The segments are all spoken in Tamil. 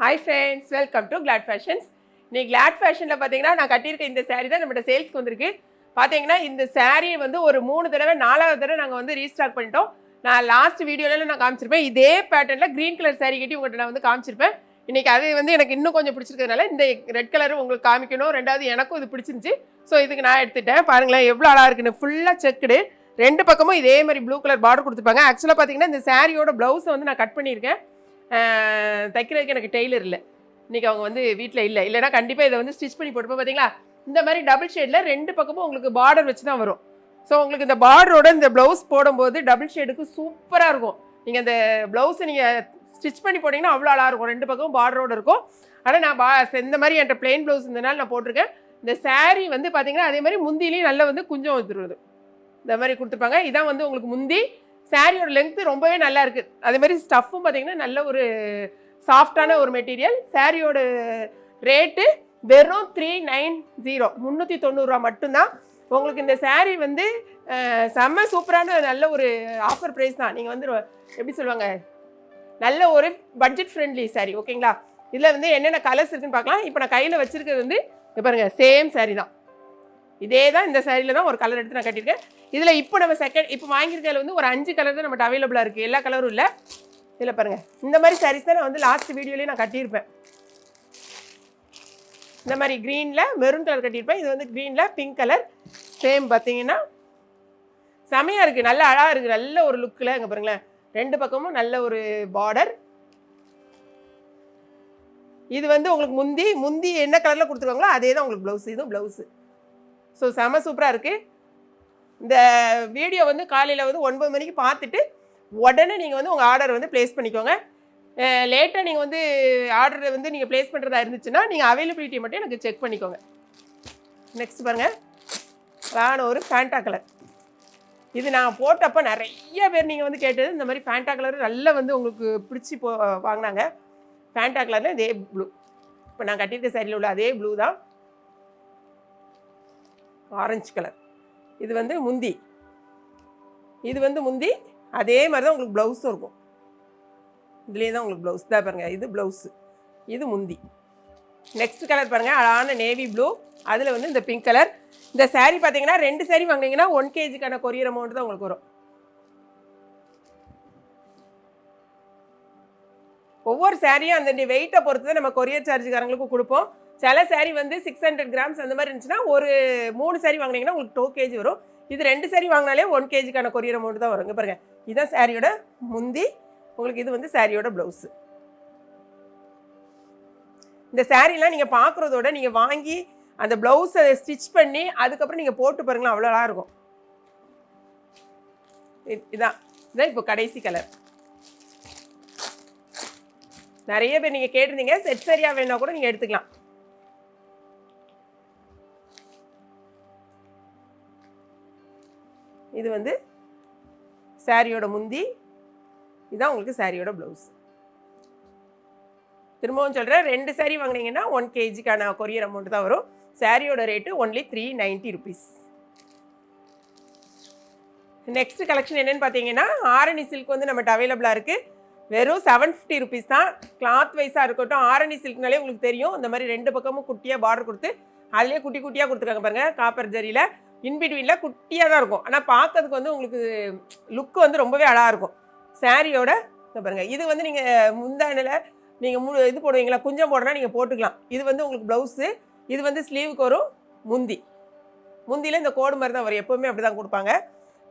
Hi friends welcome to glad fashions நீ கிளாட் ஃபேஷனில் பார்த்தீங்கன்னா நான் கட்டியிருக்க இந்த சேரீ தான் நம்மகிட்ட சேல்ஸ்க்கு வந்திருக்கு. பார்த்தீங்கன்னா இந்த saree வந்து ஒரு மூணு தடவை நாலாவது தடவை நாங்கள் வந்து ரீஸ்டாக் பண்ணிட்டோம். நான் லாஸ்ட் வீடியோவில் நான் காமிச்சிருப்பேன். இதே பேட்டர்னில் க்ரீன் கலர் சேரீ கட்டி உங்கள்கிட்ட நான் வந்து காமிச்சிருப்பேன். இன்றைக்கி அது வந்து எனக்கு இன்னும் கொஞ்சம் பிடிச்சிருக்கிறதுனால இந்த ரெட் கலர் உங்களுக்கு காமிக்கணும். ரெண்டாவது எனக்கும் இது பிடிச்சிருந்துச்சு. ஸோ இதுக்கு நான் எடுத்துட்டேன். பாருங்களேன் எவ்வளோ அழகாக இருக்குன்னு. ஃபுல்லாக செக்குடு ரெண்டு பக்கமும் இதே மாதிரி ப்ளூ கலர் பார்டர் கொடுத்துருப்பாங்க. ஆக்சுவலாக பார்த்தீங்கன்னா இந்த சாரியோட ப்ளவுஸை வந்து நான் கட் பண்ணியிருக்கேன். தைக்கிறதுக்கு எனக்கு டெய்லர் இல்லை. இன்றைக்கி அவங்க வந்து வீட்டில் இல்லை. இல்லைன்னா கண்டிப்பாக இதை வந்து ஸ்டிச் பண்ணி போட்டுப்போம் பார்த்தீங்களா இந்த மாதிரி டபுள் ஷேடில் ரெண்டு பக்கமும் உங்களுக்கு பார்டர் வச்சு தான் வரும். ஸோ உங்களுக்கு இந்த பார்டரோட இந்த ப்ளவுஸ் போடும்போது டபுள் ஷேடுக்கு சூப்பராக இருக்கும். நீங்கள் அந்த ப்ளவுஸை நீங்கள் ஸ்டிச் பண்ணி போட்டிங்கன்னா அவ்வளோ அழகாக இருக்கும். ரெண்டு பக்கமும் பார்டரோடு இருக்கும். ஆனால் நான் பா இந்த மாதிரி என்கிட்ட பிளெயின் ப்ளவுஸ் இருந்தனால நான் போட்டிருக்கேன். இந்த சாரீ வந்து பார்த்தீங்கன்னா அதே மாதிரி முந்திலையும் நல்லா வந்து குஞ்சம் வந்துருது. இந்த மாதிரி கொடுத்துருப்பாங்க. இதான் வந்து உங்களுக்கு முந்தி சாரியோட லென்த்து ரொம்பவே நல்லா இருக்குது அதே மாதிரி ஸ்டஃப்பும் பார்த்தீங்கன்னா நல்ல ஒரு சாஃப்டான ஒரு மெட்டீரியல் சாரியோட ரேட்டு வெறும் த்ரீ நைன் ஜீரோ முந்நூற்றி தொண்ணூறுரூவா மட்டும்தான். உங்களுக்கு இந்த சாரீ வந்து செம்ம சூப்பரான நல்ல ஒரு ஆஃபர் ப்ரைஸ் தான். நீங்கள் வந்து எப்படி சொல்லுவாங்க? நல்ல ஒரு பட்ஜெட் ஃப்ரெண்ட்லி saree ஓகேங்களா இதில் வந்து என்னென்ன கலர்ஸ் இருக்குன்னு பார்க்கலாம். இப்போ நான் கையில் வச்சுருக்கிறது வந்து பாருங்கள் சேம் saree தான். இதே தான் இந்த சேரீல தான் ஒரு கலர் எடுத்து நான் கட்டியிருக்கேன். இதில் இப்போ நம்ம செகண்ட் இப்போ வாங்கியிருக்கல வந்து ஒரு அஞ்சு கலர் தான் நம்மகிட்ட அவைலபிளாக இருக்குது எல்லா கலரும் இல்லை. இதில் பாருங்கள் இந்த மாதிரி சாரீஸ் தான் நான் வந்து லாஸ்ட் வீடியோலேயே நான் கட்டியிருப்பேன். இந்த மாதிரி க்ரீனில் மெரூன் கலர் கட்டியிருப்பேன். இது வந்து க்ரீனில் பிங்க் கலர் சேம் பார்த்தீங்கன்னா செமையாக இருக்குது நல்ல அழகாக இருக்குது நல்ல ஒரு லுக்கில் இங்கே பாருங்களேன். ரெண்டு பக்கமும் நல்ல ஒரு பார்டர் இது வந்து உங்களுக்கு முந்தி முந்தி என்ன கலரில் கொடுத்துருக்காங்களோ அதே தான் உங்களுக்கு ப்ளவுஸ் இதுவும் ப்ளவுஸு ஸோ செம சூப்பராக இருக்குது இந்த வீடியோ வந்து காலையில் வந்து ஒன்பது மணிக்கு பார்த்துட்டு உடனே நீங்கள் வந்து உங்கள் ஆர்டர் வந்து ப்ளேஸ் பண்ணிக்கோங்க. லேட்டாக நீங்கள் வந்து ஆர்டரை வந்து நீங்கள் ப்ளேஸ் பண்ணுறதா இருந்துச்சுன்னா நீங்கள் அவைலபிலிட்டி மட்டும் எனக்கு செக் பண்ணிக்கோங்க. நெக்ஸ்ட் பாருங்கள் வேணும் ஒரு ஃபேண்டா கலர் இது நான் போட்டப்போ நிறைய பேர் நீங்கள் வந்து கேட்டது இந்த மாதிரி ஃபேண்டா கலர் நல்லா வந்து உங்களுக்கு பிடிச்சி போ வாங்கினாங்க. ஃபேண்டா கலரில் இதே ப்ளூ இப்போ நான் கட்டியிருக்க சரியில் உள்ள அதே ப்ளூ தான். Orange colour. இது வந்து முந்தி. இது வந்து முந்தி. அதே மாதிரி தான் உங்களுக்கு ப்ளவுஸும் இருக்கும். இதுலேயே தான் உங்களுக்கு ப்ளவுஸ் தான் பாருங்கள் இது ப்ளவுஸு இது முந்தி. நெக்ஸ்ட் கலர் பாருங்கள் அழகான நேவி ப்ளூ அதில் வந்து இந்த பிங்க் கலர் இந்த சாரீ பார்த்தீங்கன்னா ரெண்டு saree வாங்கினீங்கன்னா ஒன் கேஜிக்கான கொரியர் அமௌண்ட் தான் உங்களுக்கு வரும். ஒவ்வொரு சாரியும் அந்த வெயிட்டை பொறுத்து தான் நம்ம கொரியர் சார்ஜுக்காரங்களுக்கும் கொடுப்போம். சில saree வந்து சிக்ஸ் ஹண்ட்ரட் கிராம்ஸ் அந்த மாதிரி இருந்துச்சுன்னா ஒரு மூணு சேரீ வாங்குனீங்கன்னா உங்களுக்கு டூ கேஜி வரும். இது ரெண்டு சேரீ வாங்கினாலே ஒன் கேஜிக்கான கொரியர் அமௌண்ட் தான் வருங்க பாருங்கள் பாருங்க. சேரீயோட சாரியோட முந்தி. உங்களுக்கு இது வந்து சாரியோட ப்ளவுஸு இந்த சாரீலாம் நீங்கள் பார்க்குறதோட நீங்கள் வாங்கி அந்த ப்ளவுஸை ஸ்டிச் பண்ணி அதுக்கப்புறம் நீங்கள் போட்டு பாருங்களேன் அவ்வளோ அழகாக இருக்கும். இ- இதான். இதான் இப்போ கடைசி கலர் நிறைய பேர் நீங்கள் கேட்டிருந்தீங்க. செட் சரியாக வேணால் கூட நீங்கள் எடுத்துக்கலாம். இது வந்து சாரியோட முந்தி இதுதான் உங்களுக்கு சாரியோட ப்ளவுஸ் திரும்பவும் சொல்கிறேன் ரெண்டு saree வாங்கினீங்கன்னா ஒன் கேஜிக்கான கொரியர் அமௌண்ட் தான் வரும். சாரியோட rate only three ninety rupees next collection என்னன்னு பார்த்தீங்கன்னா ஆரணி சில்க் வந்து நம்மகிட்ட அவைலபிளாக இருக்குது வெறும் செவன் ஃபிஃப்டி ருபீஸ் தான். கிளாத் வைஸாக இருக்கட்டும் ஆரணி சில்க்னாலே உங்களுக்கு தெரியும். இந்த மாதிரி ரெண்டு பக்கமும் குட்டியாக பார்டர் கொடுத்து அதுலேயே குட்டி குட்டியாக கொடுத்துருக்காங்க பாருங்கள் காப்பர் ஜரியில் இன்பிட்வீனில் குட்டியாக தான் இருக்கும். ஆனால் பார்க்கறதுக்கு வந்து உங்களுக்கு லுக்கு வந்து ரொம்பவே அழகாக இருக்கும். சாரியோட பாருங்கள் இது வந்து நீங்கள் முந்தானில் நீங்கள் மு இது போடுவீங்களா? குஞ்சம் போடுறனா நீங்கள் போட்டுக்கலாம். இது வந்து உங்களுக்கு ப்ளவுஸு இது வந்து ஸ்லீவுக்கு வரும் முந்தி. முந்தியில் இந்த கோடு மாதிரி தான் வரும். எப்போவுமே அப்படி தான் கொடுப்பாங்க.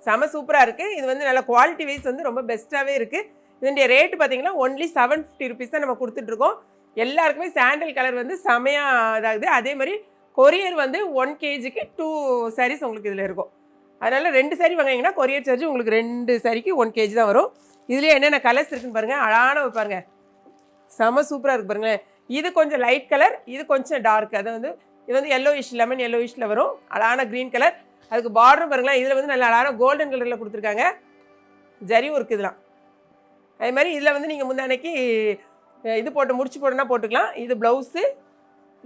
செம சூப்பராக இருக்குது இது வந்து நல்ல குவாலிட்டி வைஸ் வந்து ரொம்ப பெஸ்ட்டாகவே இருக்குது இதனுடைய ரேட்டு பார்த்தீங்கன்னா ஒன்லி செவன் ஃபிஃப்டி ருபீஸ் தான் நம்ம கொடுத்துட்ருக்கோம் எல்லாருக்குமே சாண்டல் கலர் வந்து செமையாக இதாகுது. அதே மாதிரி கொரியர் வந்து ஒன் கேஜிக்கு டூ சாரீஸ் உங்களுக்கு இதில் இருக்கும். அதனால் ரெண்டு saree வாங்கினீங்கன்னா கொரியர் சார்ஜ் உங்களுக்கு ரெண்டு சாரிக்கு ஒன் கேஜி தான் வரும். இதுலேயே என்னென்ன கலர்ஸ் இருக்குன்னு பாருங்கள் அழகான பாருங்கள் செம சூப்பராக இருக்கு பாருங்களேன். இது கொஞ்சம் லைட் கலர் இது கொஞ்சம் டார்க் அது வந்து இது வந்து எல்லோ இஷ் லெமன் எல்லோ இஷில் வரும். அழகான க்ரீன் கலர் அதுக்கு பார்டர் பாருங்களேன். இதில் வந்து நல்ல அழகான கோல்டன் கலரில் கொடுத்துருக்காங்க. ஜரி ஒர்க் இதெல்லாம். அதே மாதிரி இதில் வந்து நீங்கள் முந்தானைக்கு இது போட்டு முடிச்சு போட்டோன்னா போட்டுக்கலாம். இது ப்ளவுஸு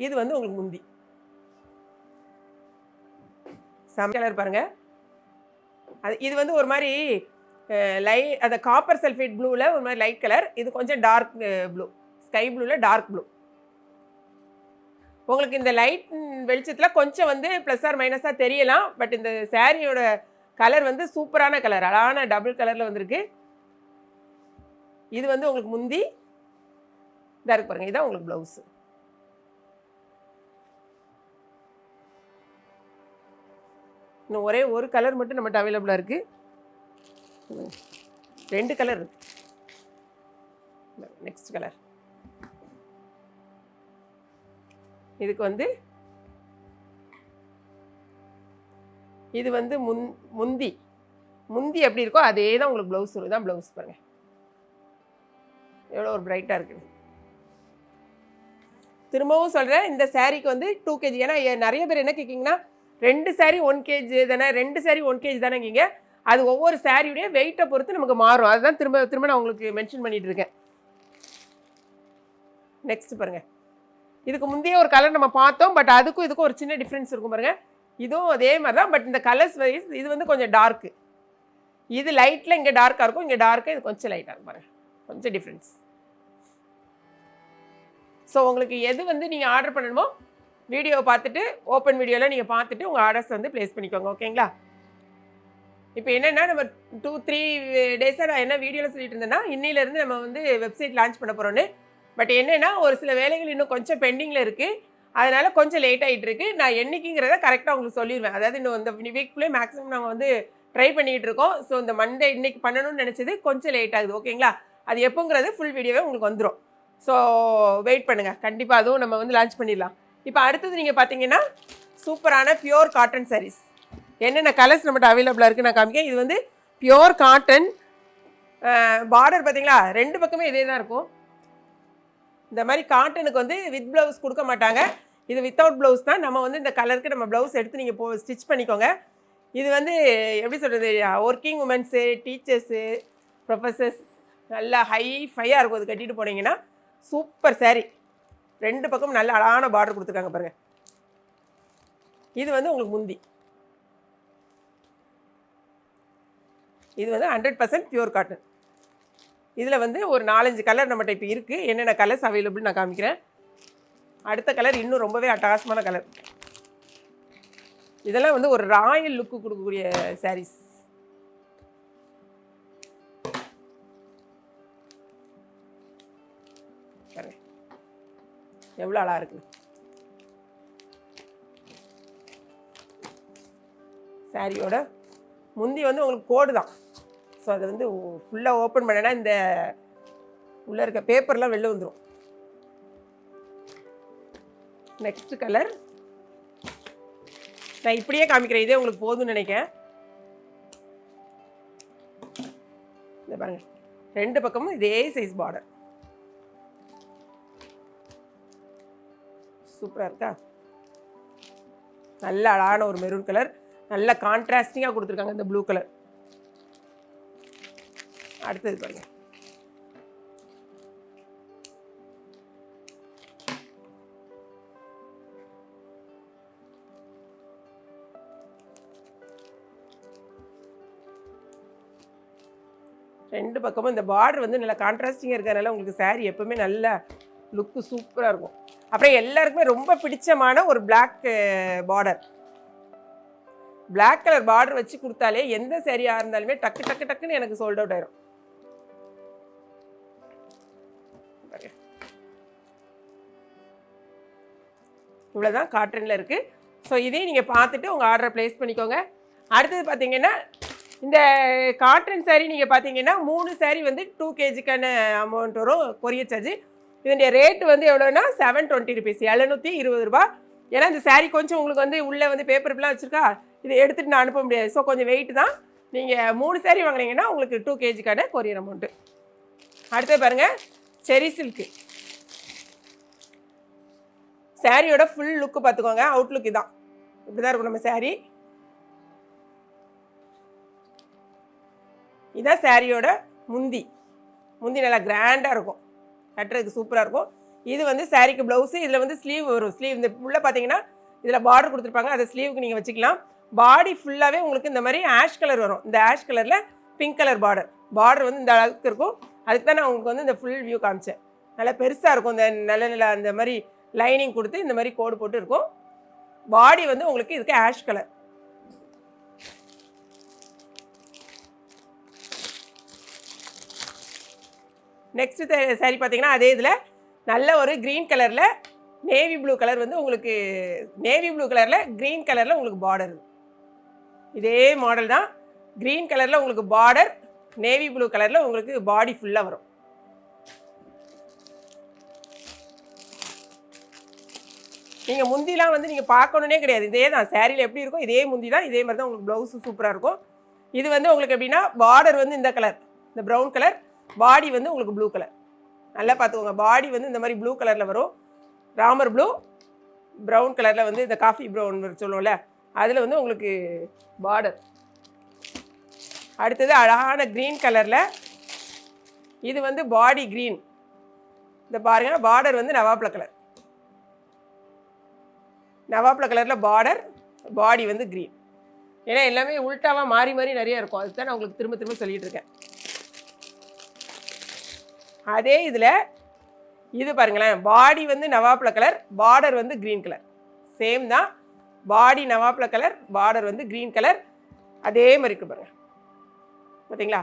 இது வந்து உங்களுக்கு முந்தி. செம கலர் பாருங்கள் அது இது வந்து ஒரு மாதிரி லை அந்த காப்பர் சல்ஃபேட் ப்ளூவில் ஒரு மாதிரி லைட் கலர் இது கொஞ்சம் டார்க் ப்ளூ ஸ்கை ப்ளூவில் டார்க் ப்ளூ உங்களுக்கு இந்த லைட் வெளிச்சத்தில் கொஞ்சம் வந்து ப்ளஸ் ஆர் மைனஸாக தெரியலாம். பட் இந்த சாரியோட கலர் வந்து சூப்பரான கலர் அழகான டபுள் கலரில் வந்திருக்கு. இது வந்து உங்களுக்கு முந்தி இதாக இருக்கு பாருங்கள் இதான் உங்களுக்கு ப்ளவுஸு இன்னும் ஒரே ஒரு கலர் மட்டும் நம்மகிட்ட அவைலபிளாக இருக்குது ரெண்டு கலர் இருக்கு. நெக்ஸ்ட் கலர் இதுக்கு வந்து இது வந்து முன் முந்தி. முந்தி எப்படி இருக்கோ அதே தான் உங்களுக்கு ப்ளவுஸ் வரும். தான் ப்ளவுஸ் பாருங்க. எவ்வளோ ஒரு பிரைட்டாக இருக்குது. திரும்பவும் சொல்கிறேன் இந்த சாரீக்கு வந்து டூ கேஜி ஏன்னா நிறைய பேர் என்ன கேட்கிங்கன்னா ரெண்டு சாரீ ஒன் கேஜி தானே? ரெண்டு சாரீ ஒன் கேஜி தானேங்க அது ஒவ்வொரு சாரியுடைய வெயிட்டை பொறுத்து நமக்கு மாறும். அதுதான் திரும்ப திரும்ப நான் உங்களுக்கு மென்ஷன் பண்ணிட்டு இருக்கேன். நெக்ஸ்ட் பாருங்க. இதுக்கு முந்தைய ஒரு கலர் நம்ம பார்த்தோம் பட் அதுக்கும் இதுக்கும் ஒரு சின்ன டிஃப்ரென்ஸ் இருக்கும் பாருங்க. இதுவும் அதே மாதிரி தான் பட் இந்த கலர்ஸ் வைஸ் இது வந்து கொஞ்சம் டார்க்கு இது லைட்டில் இங்கே டார்க்காக இருக்கும் இங்கே டார்க்காக இது கொஞ்சம் லைட்டாக இருக்கும் பாருங்க. கொஞ்சம் டிஃப்ரென்ஸ் ஸோ உங்களுக்கு எது வந்து நீங்கள் ஆர்டர் பண்ணணுமோ வீடியோவை பார்த்துட்டு ஓப்பன் வீடியோவில் நீங்கள் பார்த்துட்டு உங்கள் ஆர்டர்ஸ் வந்து ப்ளேஸ் பண்ணிக்கோங்க ஓகேங்களா? இப்போ என்னென்னா நம்ம டூ த்ரீ டேஸாக நான் என்ன வீடியோவில் சொல்லிட்டு இருந்தேன்னா இன்னிலேருந்து நம்ம வந்து வெப்சைட் லான்ச் பண்ண போகிறோன்னு பட் என்னென்னா ஒரு சில வேலைகள் இன்னும் கொஞ்சம் பெண்டிங்கில் இருக்குது அதனால் கொஞ்சம் லேட் ஆகிட்டு இருக்கு. நான் என்னைக்குங்கிறத கரெக்டாக உங்களுக்கு சொல்லிடுவேன் அதாவது இன்னும் இந்த வீக்குள்ளே மேக்ஸிமம் நாங்கள் வந்து ட்ரை பண்ணிகிட்டு இருக்கோம். ஸோ இந்த மண்டே இன்னைக்கு பண்ணணும்னு நினச்சது கொஞ்சம் லேட் ஆகுது ஓகேங்களா? அது எப்போங்கிறது ஃபுல் வீடியோவே உங்களுக்கு வந்துடும் ஸோ வெயிட் பண்ணுங்கள் கண்டிப்பாக அதுவும் நம்ம வந்து லான்ச் பண்ணிடலாம். இப்போ அடுத்தது நீங்கள் பார்த்தீங்கன்னா சூப்பரான பியோர் காட்டன் சாரீஸ் என்னென்ன கலர்ஸ் நம்மகிட்ட அவைலபிளாக இருக்குது நான் காமிக்கேன் இது வந்து பியோர் காட்டன் பார்டர் பார்த்தீங்களா ரெண்டு பக்கமே இதே தான் இருக்கும். இந்த மாதிரி காட்டனுக்கு வந்து வித் ப்ளவுஸ் கொடுக்க மாட்டாங்க. இது வித்தவுட் ப்ளவுஸ் தான். நம்ம வந்து இந்த கலருக்கு நம்ம ப்ளவுஸ் எடுத்து நீங்கள் போ ஸ்டிச் பண்ணிக்கோங்க. இது வந்து எப்படி சொல்கிறது ஒர்க்கிங் உமன்ஸு டீச்சர்ஸு ப்ரொஃபஸர்ஸ் நல்லா ஹை ஃபையாக இருக்கும். அது கட்டிட்டு போனீங்கன்னா சூப்பர் சாரீ ரெண்டு பக்கம் நல்ல அழகான பார்டர் கொடுத்துருக்காங்க பாருங்கள் இது வந்து உங்களுக்கு முந்தி. இது வந்து ஹண்ட்ரட் பர்சன்ட் பியூர் காட்டன் இதில் வந்து ஒரு நாலஞ்சு கலர் நம்மகிட்ட இப்போ இருக்குது என்னென்ன கலர்ஸ் அவைலபிள் நான் காமிக்கிறேன். அடுத்த கலர் இன்னும் ரொம்பவே அட்டகாசமான கலர் இதெல்லாம் வந்து ஒரு ராயல் லுக்கு கொடுக்கக்கூடிய சாரீஸ் எவ்வளோ அழகாக இருக்குது சாரியோட முந்தி வந்து உங்களுக்கு கோடு தான். ஸோ அதை வந்து ஃபுல்லாக ஓப்பன் பண்ணனா இந்த உள்ளே இருக்க பேப்பர்லாம் வெளில வந்துடும் நெக்ஸ்ட் கலர் நான் இப்படியே காமிக்கிறேன். இதே உங்களுக்கு போதும்னு நினைக்கிறேன். இந்த பாருங்க. ரெண்டு பக்கமும் இதே சைஸ் பார்டர் சூப்பராக இருக்கா? நல்ல அழகான ஒரு மெரூன் கலர் நல்ல கான்ட்ராஸ்டிங்காக கொடுத்துருக்காங்க இந்த ப்ளூ கலர் அடுத்தது பாருங்க. ரெண்டு பக்கமும் இந்த பார்டர் வந்து நல்லா கான்ட்ராஸ்டிங்காக இருக்கிறதுனால உங்களுக்கு சாரீ எப்பவுமே நல்ல லுக்கு சூப்பராக இருக்கும். அப்புறம் எல்லாருக்குமே ரொம்ப பிடிச்சமான ஒரு black border black colour border வச்சு கொடுத்தாலே எந்த சேரீயாக இருந்தாலுமே டக்கு டக்கு டக்குன்னு எனக்கு சோல்ட் அவுட் ஆயிரும். இவ்வளோதான் காட்டனில் இருக்குது ஸோ இதையும் நீங்கள் பார்த்துட்டு உங்கள் ஆர்டரை ப்ளேஸ் பண்ணிக்கோங்க. அடுத்தது பார்த்தீங்கன்னா இந்த காட்டன் சேரீ நீங்கள் பார்த்தீங்கன்னா மூணு சேரீ வந்து டூ கேஜிக்கான அமௌண்ட் வரும். கொரியர் சார்ஜ் இதனுடைய ரேட் வந்து எவ்வளோன்னா செவன் டுவெண்ட்டி ருபீஸ் எழுநூற்றி இருபது ரூபா ஏன்னா இந்த சேரீ கொஞ்சம் உங்களுக்கு வந்து உள்ளே வந்து பேப்பர் இப்படிலாம் வச்சுருக்கா இதை எடுத்துகிட்டு நான் அனுப்ப முடியாது. ஸோ கொஞ்சம் வெயிட் தான். நீங்கள் மூணு சேரீ வாங்கினீங்கன்னா உங்களுக்கு டூ கேஜிக்கான கொரியர் அமௌண்ட்டு அடுத்தது பாருங்கள் செரி சில்க்கு சாரியோட ஃபுல் லுக்கு பார்த்துக்கோங்க. அவுட்லுக் இதான். இப்படி தான் இருக்கும் நம்ம saree. இதான் சாரியோட முந்தி. முந்தி நல்லா கிராண்டாக இருக்கும். கட்டுறதுக்கு சூப்பராக இருக்கும். இது வந்து சாரிக்கு ப்ளவுஸு இதில் வந்து ஸ்லீவ் வரும். ஸ்லீவ் இந்த உள்ளே பார்த்தீங்கன்னா இதில் பார்டர் கொடுத்துருப்பாங்க. அதை ஸ்லீவுக்கு நீங்கள் வச்சுக்கலாம். பாடி ஃபுல்லாகவே உங்களுக்கு இந்த மாதிரி ஆஷ் கலர் வரும். இந்த ஆஷ் கலரில் பிங்க் கலர் பார்டர் பார்டர் வந்து இந்த அளவுக்கு இருக்கும். அதுக்கு தான் நான் உங்களுக்கு வந்து இந்த ஃபுல் வியூ காமிச்சேன். நல்லா பெருசாக இருக்கும். இந்த நல்ல நல்ல அந்த மாதிரி லைனிங் கொடுத்து இந்த மாதிரி கோடு போட்டு இருக்கும். பாடி வந்து உங்களுக்கு இதுக்கு ஆஷ் கலர் நெக்ஸ்ட்டு சாரி பார்த்தீங்கன்னா அதே இதில் நல்ல ஒரு க்ரீன் கலரில் நேவி ப்ளூ கலர் வந்து உங்களுக்கு நேவி ப்ளூ கலரில் க்ரீன் கலரில் உங்களுக்கு பார்டர் இதே மாடல் தான். க்ரீன் கலரில் உங்களுக்கு பார்டர் நேவி ப்ளூ கலரில் உங்களுக்கு பாடி ஃபுல்லாக வரும். நீங்கள் முந்திலாம் வந்து நீங்கள் பார்க்கணுன்னே கிடையாது. இதே தான். சேரீயில் எப்படி இருக்கும் இதே முந்தி தான். இதே மாதிரி தான் உங்களுக்கு ப்ளவுஸு சூப்பராக இருக்கும். இது வந்து உங்களுக்கு எப்படின்னா பார்டர் வந்து இந்த கலர் இந்த ப்ரௌன் கலர் பாடி வந்து உங்களுக்கு ப்ளூ கலர் நல்லா பார்த்துக்கோங்க. பாடி வந்து இந்த மாதிரி ப்ளூ கலரில் வரும். ராமர் ப்ளூ ப்ரௌன் கலரில் வந்து இந்த காஃபி ப்ரௌன் சொல்லுவோம்ல அதில் வந்து உங்களுக்கு பார்டர் அடுத்தது அழகான க்ரீன் கலரில் இது வந்து பாடி க்ரீன் இந்த பாருங்கள் பார்டர் வந்து நவாப்ல கலர் நவாப்ல கலரில் பார்டர் பாடி வந்து க்ரீன் ஏன்னா எல்லாமே உல்ட்டாவாக மாறி மாறி நிறையா இருக்கும். அதுதான் நான் உங்களுக்கு திரும்ப திரும்ப சொல்லிகிட்டு இருக்கேன். அதே இதில் இது பாருங்களேன் பாடி வந்து நவாப்ல கலர் பார்டர் வந்து க்ரீன் கலர் சேம் தான். பாடி நவாப்ல கலர் பார்டர் வந்து க்ரீன் கலர் அதே மாதிரி இருக்கு பாருங்கள் பார்த்தீங்களா